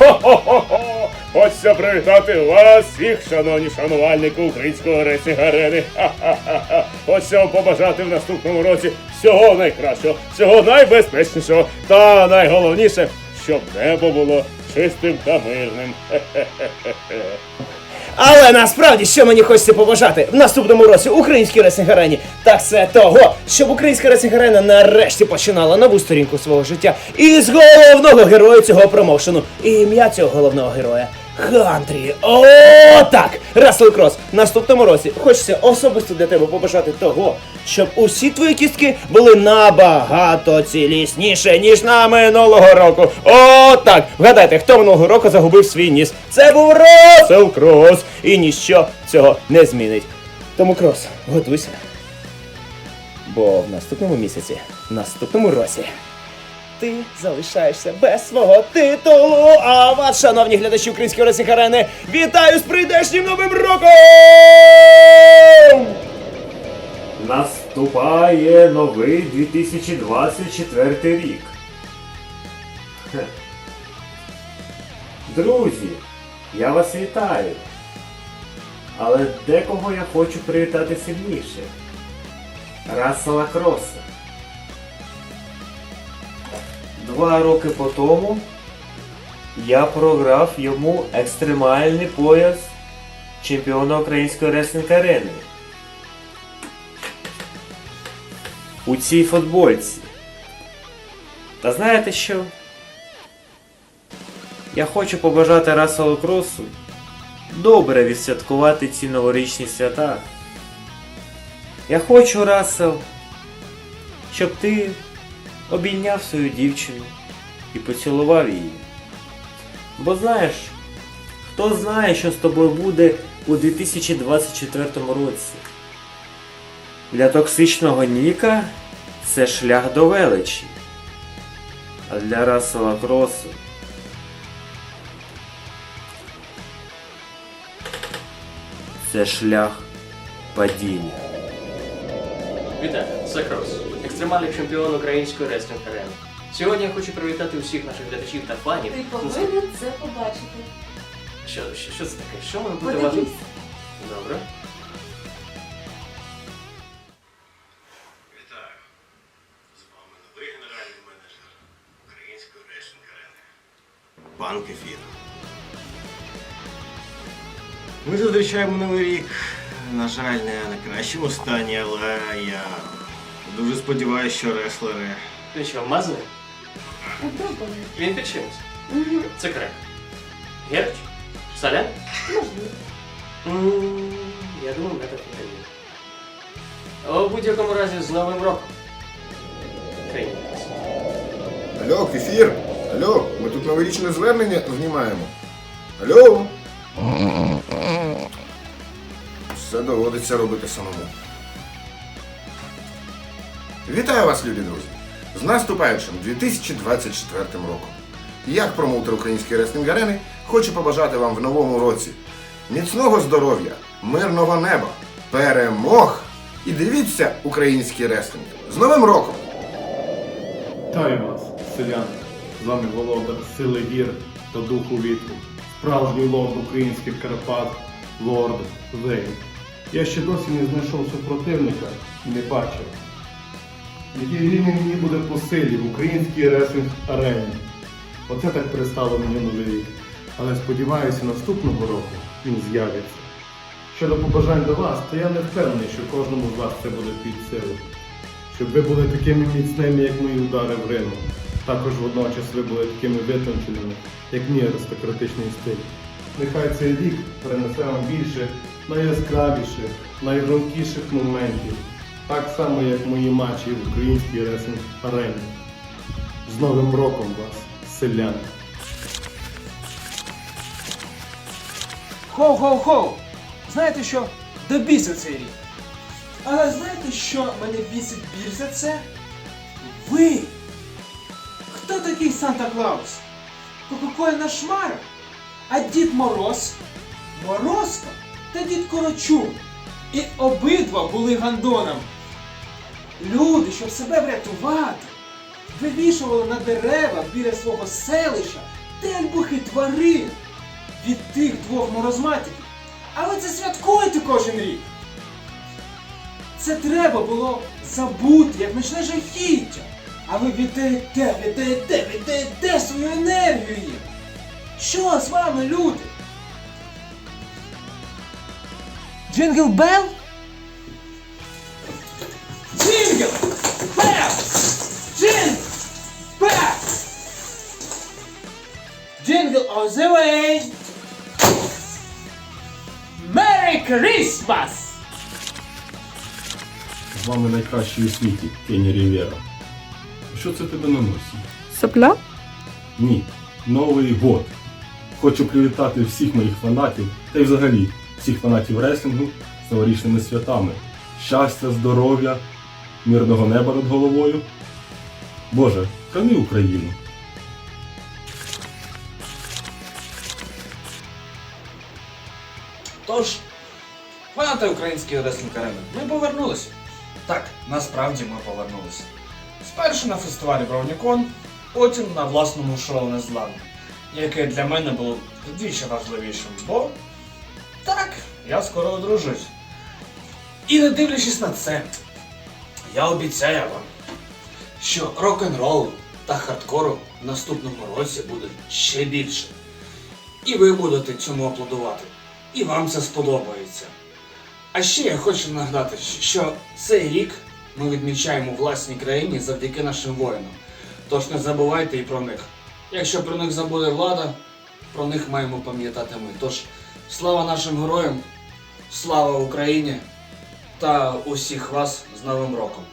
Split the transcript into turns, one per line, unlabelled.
Хо-хо-хо-хо! Хочеться привітати вас, всіх, шановні шанувальники українського рейсинг арени. Ха-ха-ха-ха. Хочеться вам побажати в наступному році всього найкращого, всього найбезпечнішого та найголовніше, щоб небо було чистим та мирним. Хе-хе-хе-хе.
Але насправді, що мені хочеться побажати в наступному році українській ресінг арені, так це того, щоб українська ресінг арена нарешті починала нову сторінку свого життя із головного героя цього промоушену. І ім'я цього головного героя. Хантрі. О, так! Рассел Крос, в наступному році хочеться особисто для тебе побажати того, щоб усі твої кістки були набагато цілісніше, ніж на минулого року. О, так! Вгадайте, хто минулого року загубив свій ніс? Це був Рассел Крос! І ніщо цього не змінить. Тому Крос, готуйся. Бо в наступному місяці, в наступному році. Ти залишаєшся без свого титулу. А вас, шановні глядачі української ресінг арени, вітаю з прийдешнім новим роком!
Наступає новий 2024 рік. Друзі, я вас вітаю. Але декого я хочу привітати сильніше. Рассела Кроса. Два роки по тому я програв йому екстремальний пояс чемпіона української реслінг арени. у цій футбольці. Та знаєте що? Я хочу побажати Расселу Кросу добре відсвяткувати ці новорічні свята. Я хочу, Рассел, щоб ти обійняв свою дівчину і поцілував її. Бо знаєш, хто знає, що з тобою буде у 2024 році. Для токсичного Ніка це шлях до величі. А для Рассела Кросу це шлях падіння.
Вітаю, це Крос, екстремальний чемпіон української реслінг арени. Сьогодні я хочу привітати усіх наших глядачів та фанів.
Ти повинен це побачити.
Що, що, що це таке? Що ми будемо?
Подивись.
Добре.
Вітаю! З вами новий генеральний менеджер української рейсинг арени. Пан Кефір. Ми зустрічаємо новий рік. На жаль, не на кращому стані, але я дуже сподіваюся, що реслери.
Він що, мазаний?
Попробуй.
Він під чимось.
Угу.
Це крек. Герч? Солян?
Можливо.
М, Я думаю, метод не У будь-якому разі з Новим роком. Країна.
Алло, кефір. Алло, ми тут новорічне звернення знімаємо. Алло. Все доводиться робити самому. Вітаю вас, любі друзі! З наступаючим 2024 роком. Як промоутер української реслінг арени хочу побажати вам в новому році міцного здоров'я, мирного неба, перемог і дивіться український реслінг. З Новим роком!
Вітаю вас, селяни! З вами володар сили гір та духу вітру, справжній лорд українських Карпат, лорд Вейн. Я ще досі не знайшов супротивника і не бачив, який рівень мені буде по силі в українській реслінг арені. Оце так пристало мені новий рік. Але сподіваюся, наступного року він з'явиться. Щодо побажань до вас, то я не впевнений, що кожному з вас це буде під силу щоб ви були такими міцними, як мої удари в рингу. Також водночас ви були такими витонченими, як мій аристократичний стиль. Нехай цей рік принесе вам більше найяскравіших, найгромкіших моментів, так само, як мої матчі в українській ресінг арені. З Новим роком вас, селяни!
Хоу-хоу-хоу! Знаєте що? До біса цей рік. Але знаєте, що мене бісить більше за це? Ви! Хто такий Санта Клаус? Кока-Кола Шмара? А Дід Мороз? Морозко та Дід Корочун. І обидва були гандоном. Люди, щоб себе врятувати, вивішували на дерева біля свого селища тельбухи тварин від тих двох морозматиків. А ви це святкуєте кожен рік. Це треба було забути, як ночне жахіття. А ви віддаєте, віддаєте, віддаєте свою енергію. Що з вами, люди? Джингл Белл? Jingle all the way! Merry Christmas!
З вами найкращий у світі, Кені Рівєра. Що це тебе на носі?
Сопля?
Ні, Новий год. Хочу привітати всіх моїх фанатів та й взагалі всіх фанатів реслінгу з новорічними святами. Щастя, здоров'я, мирного неба над головою. Боже, храни Україну!
Тож, фанати української реслінг арени, ми повернулися. Так, насправді ми повернулися. Спершу на фестивалі Бровнікон, потім на власному шоу Незламні, яке для мене було вдвічі важливішим, бо так, я скоро одружусь. І не дивлячись на це, я обіцяю вам, що рок-н-ролу та хардкору в наступному році буде ще більше. І ви будете цьому аплодувати. І вам це сподобається. А ще я хочу нагадати, що цей рік ми відмічаємо власній країні завдяки нашим воїнам. Тож не забувайте і про них. Якщо про них забуде влада, про них маємо пам'ятати ми. Тож слава нашим героям, слава Україні та усіх вас з Новим роком!